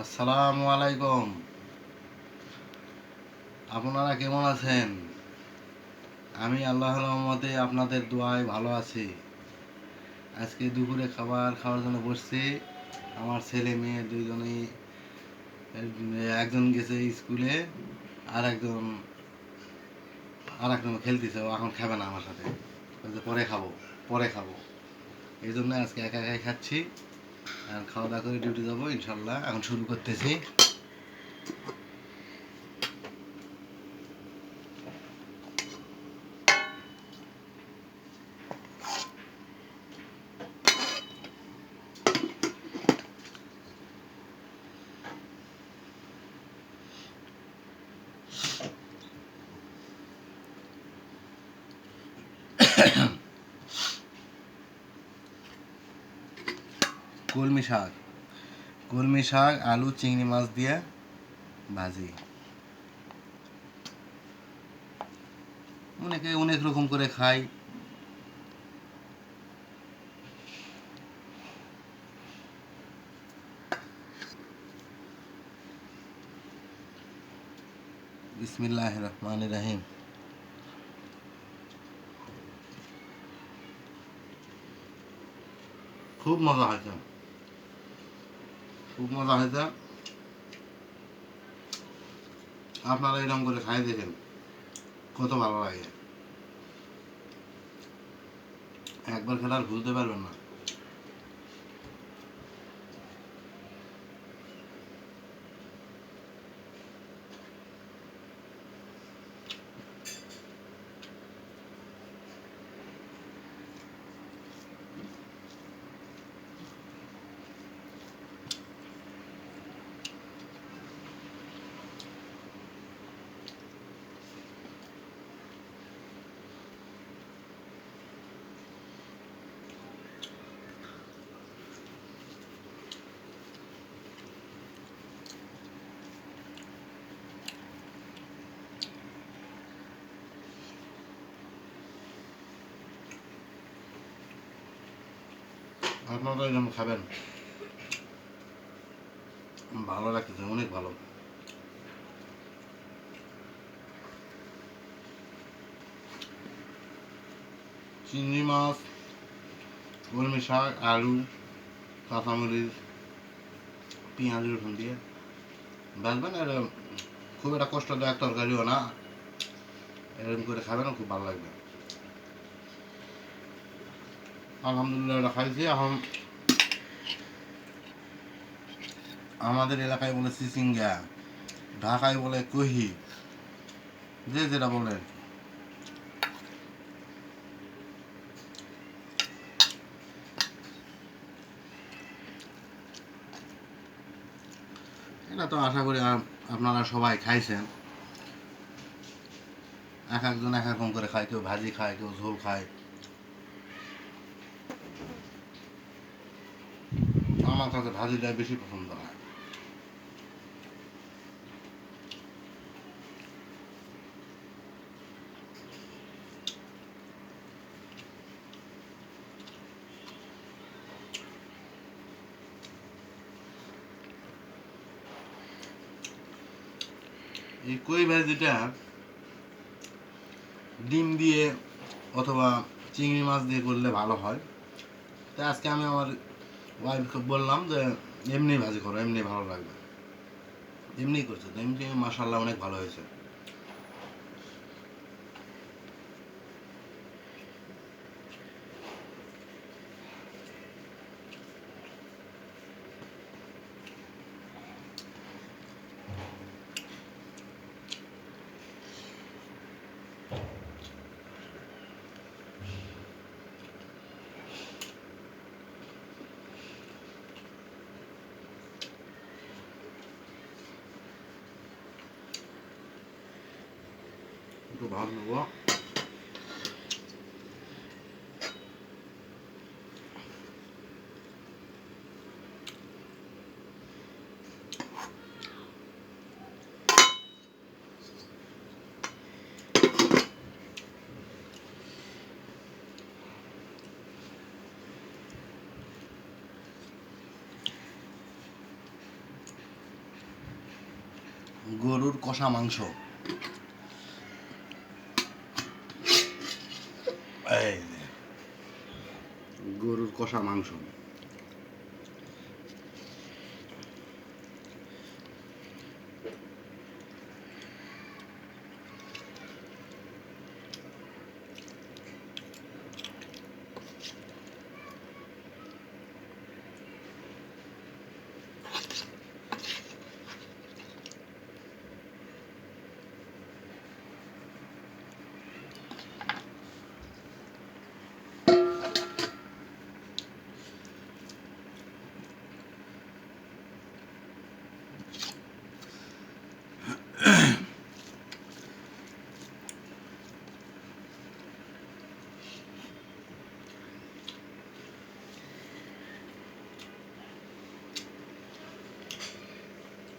আসসালামু আলাইকুম। আপনারা কেমন আছেন? আমি আল্লাহ রহমতে আপনাদের দোয়ায় ভালো আছি। আজকে দুপুরে খাবার খাওয়ার জন্য বসছি। আমার ছেলে মেয়ে দুইজনেই, একজন গেছে স্কুলে আর একজন আর একজন খেলতেছে, ও এখন খাবে না আমার সাথে। পরে খাব পরে খাব। এই জন্য আজকে একা একাই খাচ্ছি। আর খাওয়া দাওয়া করে ডিউটি যাব ইনশাল্লাহ। এখন শুরু করতেছি। কলমি শাক। কলমি শাক, আলু, চিংড়ি মাছ দিয়ে ভাজি। অনেকে অনেক রকম করে খায়। বিসমিল্লাহ রহমান রাহিম। খুব মজা হয়েছে খুব মজা হয়েছে। আপনারা এরকম করে খাই দেখেন, কত ভালো লাগে। একবার খেলার ভুলতে পারবেন না। আপনারা এরকম খাবেন। ভালো লাগতেছে, অনেক ভালো। চিংড়ি মাছ, কলমি শাক, আলু, কাঁচামরিচ, পেঁয়াজ, রসুন দিয়ে। ভাজবেন আর খুব একটা কষ্টদায়ক তরকারিও না। এরকম করে খাবেন, খুব ভালো লাগবে। আলহামদুলিল্লাহ এটা খাইছি। এখন আমাদের এলাকায় বলে সিসিঙ্গা, ঢাকায় বলে কহি, যে যেটা বলে। এটা তো আশা করি আপনারা সবাই খাইছেন। এক একজন এক রকম করে খায়, কেউ ভাজি খায়, কেউ ঝোল খায়। আমার কাছে ভাজিটা বেশি পছন্দ হয়। এই কই ভাজিটা ডিম দিয়ে অথবা চিংড়ি মাছ দিয়ে করলে ভালো হয়। তা আজকে আমি আমার ওয়াইফকে বললাম যে এমনি ভাজি করো, এমনি ভালো লাগবে। এমনি করছে এমনি মাসাল্লাহ অনেক ভালো হয়েছে। ভাগ নেব গরুর কষা মাংস। কষা মাংস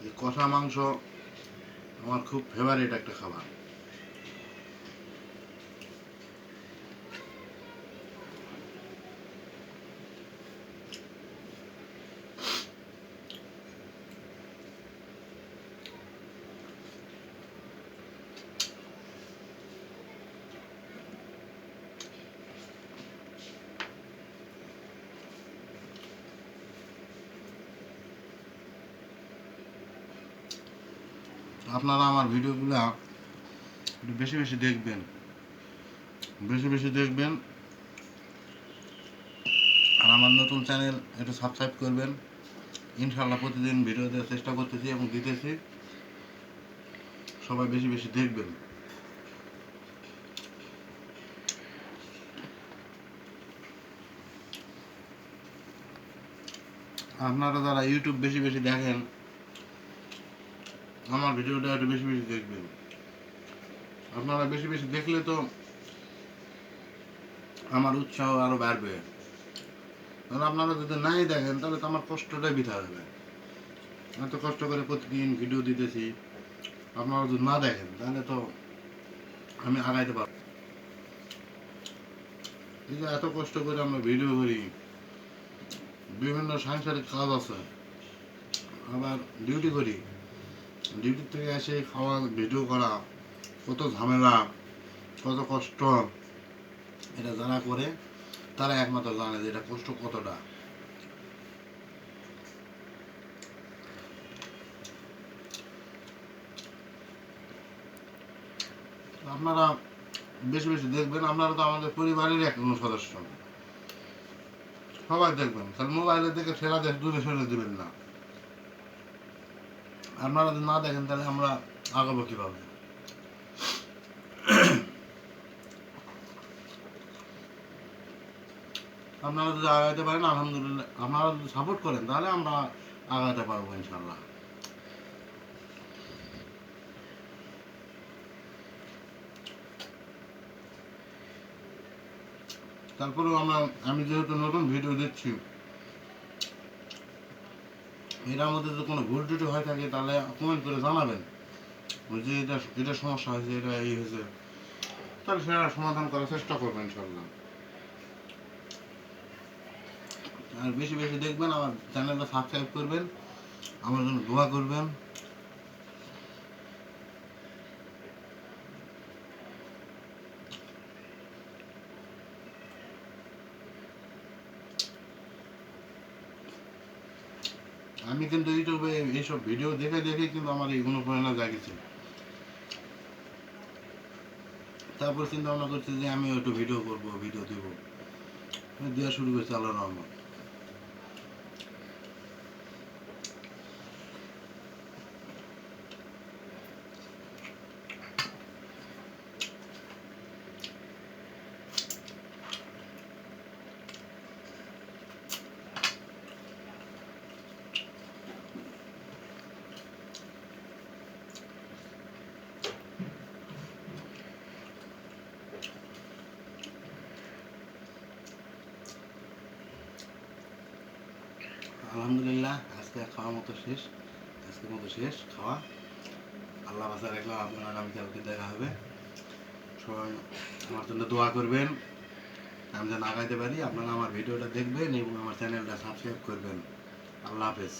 এই কষা মাংস আমার খুব ফেভারিট একটা খাবার। আপনারা আমার ভিডিওগুলো একটু বেশি বেশি দেখবেন। বেশি বেশি দেখবেন। আর আমার নতুন চ্যানেল একটু সাবস্ক্রাইব করবেন। ইনশাল্লাহ প্রতিদিন ভিডিও দেওয়ার চেষ্টা করতেছি এবং দিতেছি। সবাই বেশি বেশি দেখবেন। আপনারা যারা ইউটিউব বেশি বেশি দেখেন আমার ভিডিওটা একটু বেশি বেশি দেখবেন। আপনারা বেশি বেশি দেখলে তো আমার উৎসাহ আরও বাড়বে। আর আপনারা যদি নাই দেখেন, তাহলে তো আমার কষ্টটাই বৃথা হবে এত কষ্ট করে প্রতিদিন ভিডিও দিতেছি। আপনারা যদি না দেখেন, তাহলে তো আমি আগাইতে পারব এই যে এত কষ্ট করে আমরা ভিডিও করি, বিভিন্ন সাংসারিক কাজ আছে। আবার ডিউটি করি। ডিউটি থেকে এসে খাওয়া ভিডিও করা, কত ঝামেলা, কত কষ্ট, এটা যারা করে, তারা একমাত্র জানে যে এটা কষ্ট কতটা। আপনারা বেশি বেশি দেখবেন, আপনারা তো আমাদের পরিবারের এক সদস্য সবাই দেখবেন, তাহলে মোবাইলের দেখে ঠেলা দেশ দূরে সরে দেবেন না। আপনারা যদি না দেখেন, তাহলে আমরা আগাবো কীভাবে? আপনারা যদি আগাইতে পারেন, আলহামদুলিল্লাহ, আপনারা যদি সাপোর্ট করেন, তাহলে আমরা আগাতে পারব ইনশাল্লাহ তারপরেও আমরা, আমি যেহেতু নতুন ভিডিও দিচ্ছি এটার মধ্যে যদি কোনো ভুল ত্রুটি হয়ে থাকে, তাহলে কমেন্ট করে জানাবেন। যে এটা এটা সমস্যা হয়েছে, এটা এই হয়েছে। তাহলে সেটা সমাধান করার চেষ্টা করবেন ইনশাল্লাহ আর বেশি বেশি দেখবেন, আমার চ্যানেলটা সাবস্ক্রাইব করবেন, আমার জন্য দোয়া করবেন। আমি কিন্তু ইউটিউবে এইসব ভিডিও দেখে দেখে কিন্তু আমার এই অনুপ্রেরণা জাগেছে। তারপর চিন্তা ভাবনা করছি যে আমি একটু ভিডিও করব ভিডিও দেবো। দেওয়া শুরু করেছে আল্লাহ রহমত। আলহামদুলিল্লাহ, আজকে খাওয়া মতো শেষ, আজকের মতো শেষ খাওয়া। আল্লাহ বাসা রাখলাম আপনার আগামীকালকে দেখা হবে? সবাই আমার জন্য দোয়া করবেন। আমি যেন আগাইতে পারি, আপনারা আমার ভিডিওটা দেখবেন এবং আমার চ্যানেলটা সাবস্ক্রাইব করবেন। আল্লাহ হাফেজ।